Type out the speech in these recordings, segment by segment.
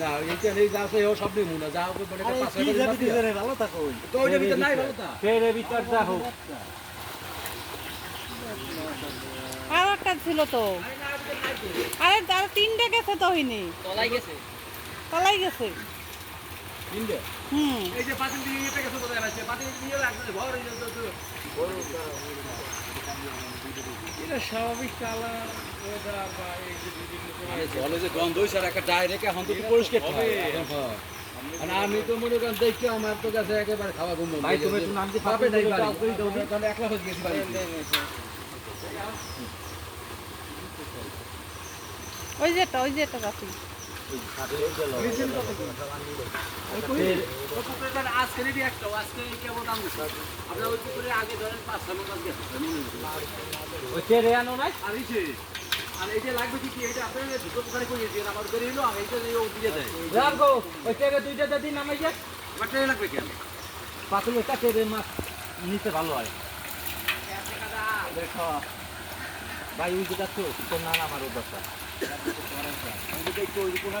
না এইটা এই যা আছে ও সব নেই মুনা যা হবে মানে ভালো থাকো তো ওইটার ভিতর নাই ভালো তা। ফেরে ভিতর যা হোক। আর একটা ছিল তো। আরে তার তিনটে গেছে তো হইনি তলাই গেছে। তলাই গেছে। কিনবে হুম। এই যে পাতিল দিয়ে এটা গেছে বোধহয় আছে পাতিল দিয়ে রাখছে ঘর এই যে তো- তো- এটা স্বাভাবিক কালার ওটা বা এই যে বিভিন্ন জলে যে গন্ধ হইছে আর একটা ডাইরেক্ট এখন তো পরিষ্কার হবে। হবে আর আমি তো মনে করেন দেখি আমার তো কাছে একেবারে খাওয়া ঘুম ভাই, তুমি গেছে। নাম দিয়ে পাবে নাই বাড়ি। কাজ করে দাও নি। তাহলে একলা হয়ে গেছি বাড়ি ওই যেটা ওই যেটা কাছি আজকে একটা আজকে কেমন দাম আপনার ওই পুকুরে আগে ধরেন পাঁচ ছয় মাস গেছে ওই আনো নাই? আর যে আর লাগবে কি এটা আপনার দুটো দোকানে করিয়ে দিয়ে আমার করে এলো আমি দিয়ে দেয়। গো, ওই দুইটা দিন আমায় যে। আমার ট্রেনে লাগবে কেন মাছ নিতে ভালো হয়। দেখো। ভাই ওই যে যাচ্ছ তোর নাম আমার দরকার আমি তো একটু ওই কোনা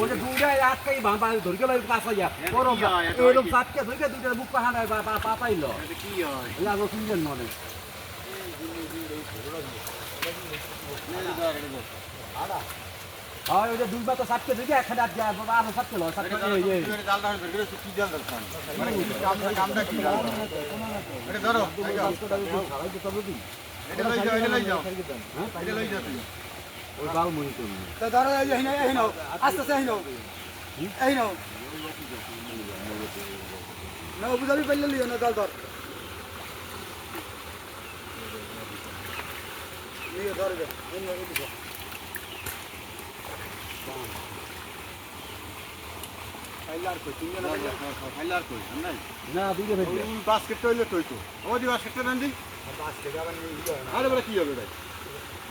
ওটা দুইটা আজকেই বাবা ধরে গেল কাছে যা বড় এরকম সাতকে ধরে দুইটা বুক পাহাড় বা পা পাইলো। কি হয়? এই আগে শুনছেন মনে? হয় ওটা দুই বাতা সাতকে ধরে একখানে আজ যা বাবা আরও সাতকে লয় সাতকে এই এই। ওই বাল মনি তুমি না। দুইটা ভেজে বাস্কেট টয়লেট হইতো। আমাদের বাস্কেটটা রান দিন আরে বলে কি হবে ভাই?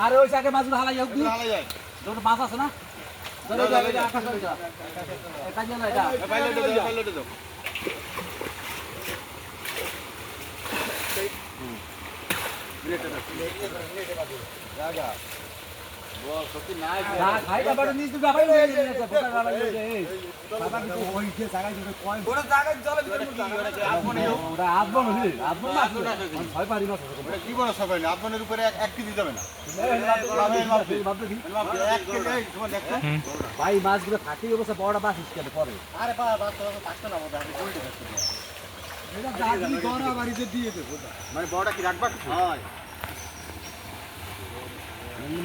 আরে ওই সাকে মাছ হালাই হোক দিই। হালা যায়। দুটো মাছ আছে না? ধরে যাবে এটা আকাশ যা এটা জানো এটা পাইলটে দাও পাইলটে দাও না খাই আবার নিজ দিকে আবার নিয়ে নিয়ে যাচ্ছে ফোটা আবার নিয়ে যায় এই। বাবা কিন্তু ওই যে জায়গায় যদি কয়। ওটা জায়গায় জলে ভিতরে মুরগি আপনি ওরা আসব না রে আসব না। ভয় পারি না ওটা কি বড় সবাই না আপনার উপরে এক কেজি যাবে না। ভাই মাছগুলো থাকি অবস্থা বড় মাছ হিসেবে পরে? আরে বাবা না মানে বড়টা কি রাখবা হয়।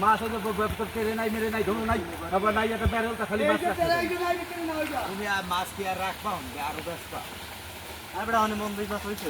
মাছ হলে কেড়ে নাই, মেরে নাই, ধরো নাই, আবার নাই, একটা ব্যারেলটা খালি মাছ তুমি আর মাছ কি আর রাখবা আরও ব্যস্ত? আর বেড়া অনেক মন্দির মাছ হয়েছে